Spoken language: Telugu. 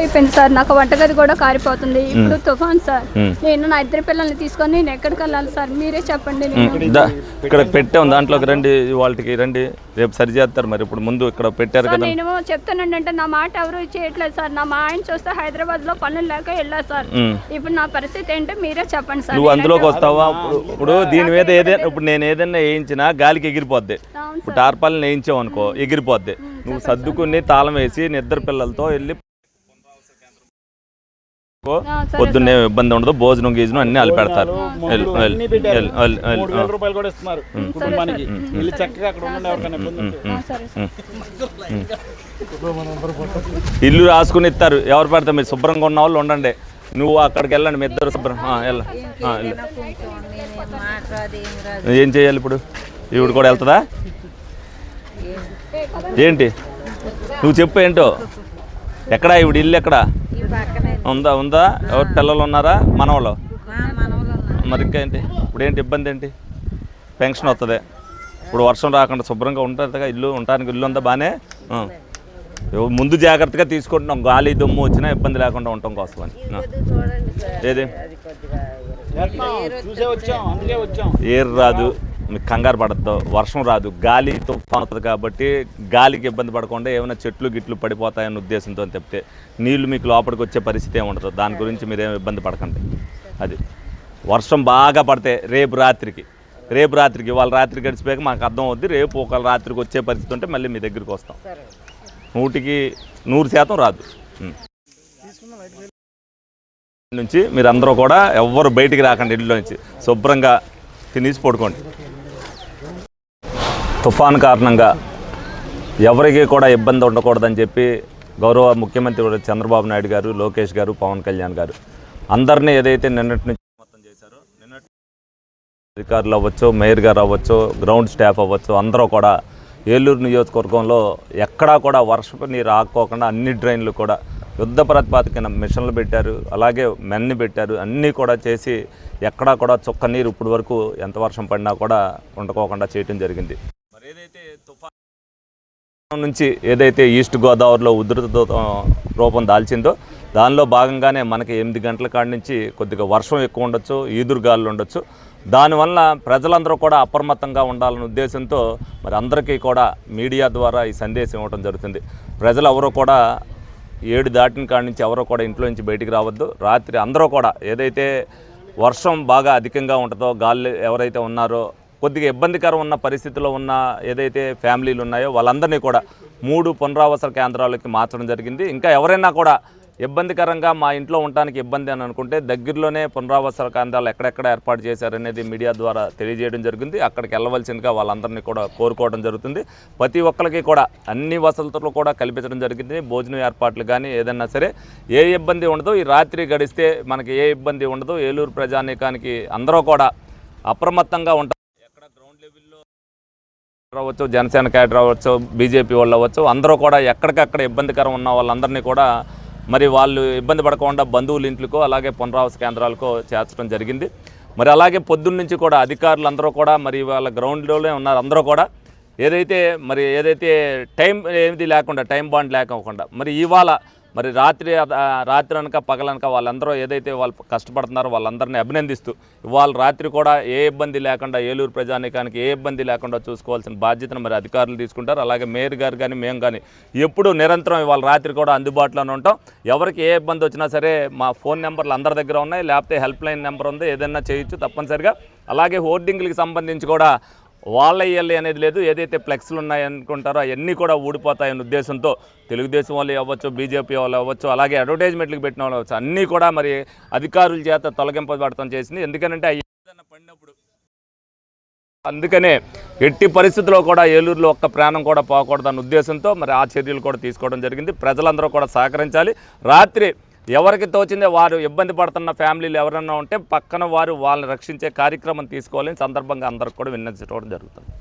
అయిపోయింది సార్. నాకు వంటగది కూడా కారిపోతుంది. ఇప్పుడు తుఫాన్ సార్. నేను నా ఇద్దరు పిల్లల్ని తీసుకొని నేను ఎక్కడికి వెళ్ళాలి సార్? మీరే చెప్పండి. ఇక్కడ పెట్టాం దాంట్లోకి రండి వాళ్ళకి రండి. రేపు సరి చేస్తారు మరి. ఇప్పుడు ముందు ఇక్కడ పెట్టారు కదా. నేను చెప్తానండి అంటే నా మాట ఎవరు చేయట్లేదు సార్. నా మా ఆయన చూస్తే హైదరాబాద్లో పనులు లేక వెళ్ళా సార్. ఇప్పుడు నా పరిస్థితి ఏంటో మీరే చెప్పండి సార్. నువ్వు అందులోకి వస్తావా? ఇప్పుడు దీని మీద ఏదైనా ఇప్పుడు నేను ఏదైనా వేయించినా గాలికి ఎగిరిపోద్ది. ఇప్పుడు టార్పాలను వేయించావు అనుకో ఎగిరిపోద్ది. నువ్వు సర్దుకుని తాళం వేసి నిద్ర పిల్లలతో వెళ్ళి పొద్దున్నే ఇబ్బంది ఉండదు. భోజనం గీజనం అన్ని వాళ్ళు పెడతారు ఇల్లు రాసుకుని ఇస్తారు. ఎవరు పెడతారు మీరు శుభ్రంగా ఉన్న వాళ్ళు ఉండండి. నువ్వు అక్కడికి వెళ్ళండి మీ ఇద్దరు శుభ్రం. ఏం చేయాలి? ఇప్పుడు? ఈవిడ కూడా వెళ్తుందా? ఏంటి? నువ్వు చెప్పు ఏంటో? ఎక్కడా? ఈవిడ ఇల్లు ఎక్కడా? ఉందా ఉందా? ఎవరు పిల్లలు ఉన్నారా? మనవాళ్ళు? మరి ఇంకా ఏంటి? ఇప్పుడు ఏంటి ఇబ్బంది ఏంటి? పెన్షన్ వస్తుంది ఇప్పుడు వర్షం రాకుండా శుభ్రంగా ఉంటుందిగా ఇల్లు ఉండటానికి ఇల్లు ఉందా? బాగానే ముందు జాగ్రత్తగా తీసుకుంటున్నాం. గాలి దుమ్ము వచ్చినా ఇబ్బంది లేకుండా ఉండటం కోసమని. ఆ. ఏది? చేస్తున్నాం, మీకు కంగారు పడద్దు. వర్షం రాదు. గాలి తుఫాన్ అవుతుంది కాబట్టి గాలికి ఇబ్బంది పడకుండా ఏమైనా చెట్లు గిట్లు పడిపోతాయన్న ఉద్దేశంతో చెప్తే నీళ్ళు మీకు లోపలికి వచ్చే పరిస్థితి ఏమి ఉండదు. దాని గురించి మీరేం ఇబ్బంది పడకండి. అది. వర్షం బాగా పడితే రేపు రాత్రికి రేపు రాత్రికి ఇవాళ రాత్రి గడిచిపోయాక మాకు అర్థం అవుద్ది. రేపు ఒక రాత్రికి వచ్చే పరిస్థితి ఉంటే మళ్ళీ మీ దగ్గరికి వస్తాం. నూటికి నూరు శాతం రాదు. నుంచి మీరు అందరూ కూడా ఎవ్వరు బయటికి రాకండి ఇంట్లో నుంచి. శుభ్రంగా తినేసి పడుకోండి. తుఫాన్ కారణంగా ఎవరికి కూడా ఇబ్బంది ఉండకూడదని చెప్పి గౌరవ ముఖ్యమంత్రి కూడా చంద్రబాబు నాయుడు గారు లోకేష్ గారు పవన్ కళ్యాణ్ గారు అందరినీ ఏదైతే నిన్నటి నుంచి మొత్తం చేశారో నిన్నటి అధికారులు అవ్వచ్చు మేయర్ గారు అవ్వచ్చు గ్రౌండ్ స్టాఫ్ అవ్వచ్చు అందరూ కూడా ఏలూరు నియోజకవర్గంలో ఎక్కడా కూడా వర్షపు నీరు ఆక్కోకుండా అన్ని డ్రైన్లు కూడా యుద్ధ ప్రతిపాదికన మిషన్లు పెట్టారు అలాగే మెన్ని పెట్టారు అన్నీ కూడా చేసి ఎక్కడా కూడా చుక్క నీరు ఇప్పటి వరకు ఎంత వర్షం పడినా కూడా ఉండకోకుండా చేయటం జరిగింది. నుంచి ఏదైతే ఈస్ట్ గోదావరిలో ఉధృత రూపం దాల్చిందో దానిలో భాగంగానే మనకి ఎనిమిది గంటల కాడి నుంచి కొద్దిగా వర్షం ఎక్కువ ఉండొచ్చు ఈదురుగాలు ఉండొచ్చు. దానివల్ల ప్రజలందరూ కూడా అప్రమత్తంగా ఉండాలనే ఉద్దేశంతో మరి అందరికీ కూడా మీడియా ద్వారా ఈ సందేశం ఇవ్వడం జరుగుతుంది. ప్రజలు ఎవరో కూడా ఏడు దాటిన కాడి నుంచి ఎవరో కూడా ఇంట్లో నుంచి బయటికి రావద్దు. రాత్రి అందరూ కూడా ఏదైతే వర్షం బాగా అధికంగా ఉంటుందో గాలి ఎవరైతే ఉన్నారో కొద్దిగా ఇబ్బందికరం ఉన్న పరిస్థితిలో ఉన్న ఏదైతే ఫ్యామిలీలు ఉన్నాయో వాళ్ళందరినీ కూడా మూడు పునరావాస కేంద్రాలకి మార్చడం జరిగింది. ఇంకా ఎవరైనా కూడా ఇబ్బందికరంగా మా ఇంట్లో ఉండటానికి ఇబ్బంది అని అనుకుంటే దగ్గరలోనే పునరావాస కేంద్రాలు ఎక్కడెక్కడ ఏర్పాటు చేశారనేది మీడియా ద్వారా తెలియజేయడం జరిగింది. అక్కడికి వెళ్ళవలసిందిగా వాళ్ళందరినీ కూడా కోరుకోవడం జరుగుతుంది. ప్రతి ఒక్కరికి కూడా అన్ని వసతులు కూడా కల్పించడం జరిగింది. భోజనం ఏర్పాట్లు కానీ ఏదన్నా సరే ఏ ఇబ్బంది ఉండదు. ఈ రాత్రి గడిస్తే మనకి ఏ ఇబ్బంది ఉండదు. ఏలూరు ప్రజానీకానికి అందరూ కూడా అప్రమత్తంగా ఉంటారు. రావచ్చు జనసేన క్యాడర్ అవ్వచ్చు బీజేపీ వాళ్ళు అవ్వచ్చు అందరూ కూడా ఎక్కడికక్కడ ఇబ్బందికరం ఉన్న వాళ్ళందరినీ కూడా మరి వాళ్ళు ఇబ్బంది పడకుండా బంధువుల ఇంట్లకో అలాగే పునరావాస కేంద్రాలకో చేర్చడం జరిగింది. మరి అలాగే పొద్దున్న నుంచి కూడా అధికారులు అందరూ కూడా మరి వాళ్ళ గ్రౌండ్లోనే ఉన్నారు. అందరూ కూడా ఏదైతే మరి ఏదైతే టైం ఏది లేకుండా టైం బాండ్ లేకోకుండా మరి ఇవాళ మరి రాత్రి రాత్రి అనక పగలనక వాళ్ళందరూ ఏదైతే వాళ్ళు కష్టపడుతున్నారో వాళ్ళందరినీ అభినందిస్తూ ఇవాళ రాత్రి కూడా ఏ ఇబ్బంది లేకుండా ఏలూరు ప్రజానికానికి ఏ ఇబ్బంది లేకుండా చూసుకోవాల్సిన బాధ్యతను మరి అధికారులు తీసుకుంటారు. అలాగే మేయర్ గారు కానీ మేము కానీ ఎప్పుడు నిరంతరం ఇవాళ రాత్రి కూడా అందుబాటులోనే ఉంటాం. ఎవరికి ఏ ఇబ్బంది వచ్చినా సరే మా ఫోన్ నెంబర్లు అందరి దగ్గర ఉన్నాయి లేకపోతే హెల్ప్ లైన్ నెంబర్ ఉంది ఏదైనా చేయొచ్చు తప్పనిసరిగా. అలాగే హోర్డింగ్లకి సంబంధించి కూడా వాళ్ళ ఇయ్యాలి అనేది లేదు. ఏదైతే ఫ్లెక్స్లు ఉన్నాయనుకుంటారో అవన్నీ కూడా ఊడిపోతాయనే ఉద్దేశంతో తెలుగుదేశం వాళ్ళు అవ్వచ్చు బీజేపీ వాళ్ళు అవ్వచ్చు అలాగే అడ్వర్టైజ్మెంట్లకు పెట్టిన వాళ్ళు అవ్వచ్చు. అన్నీ కూడా మరి అధికారుల చేత తొలగింపబడటం చేసింది. ఎందుకంటే అవి ఏదైనా పడినప్పుడు అందుకనే ఎట్టి పరిస్థితుల్లో కూడా ఏలూరులో ఒక్క ప్రాణం కూడా పోకూడదన్న ఉద్దేశంతో మరి ఆ చర్యలు కూడా తీసుకోవడం జరిగింది. ప్రజలందరూ కూడా సహకరించాలి. రాత్రి ఎవరికి తోచిందే వారు ఇబ్బంది పడుతున్న ఫ్యామిలీలు ఎవరైనా ఉంటే పక్కన వారు వాళ్ళని రక్షించే కార్యక్రమం తీసుకోవాలని సందర్భంగా అందరికి కూడా విన్నవించడం జరుగుతుంది.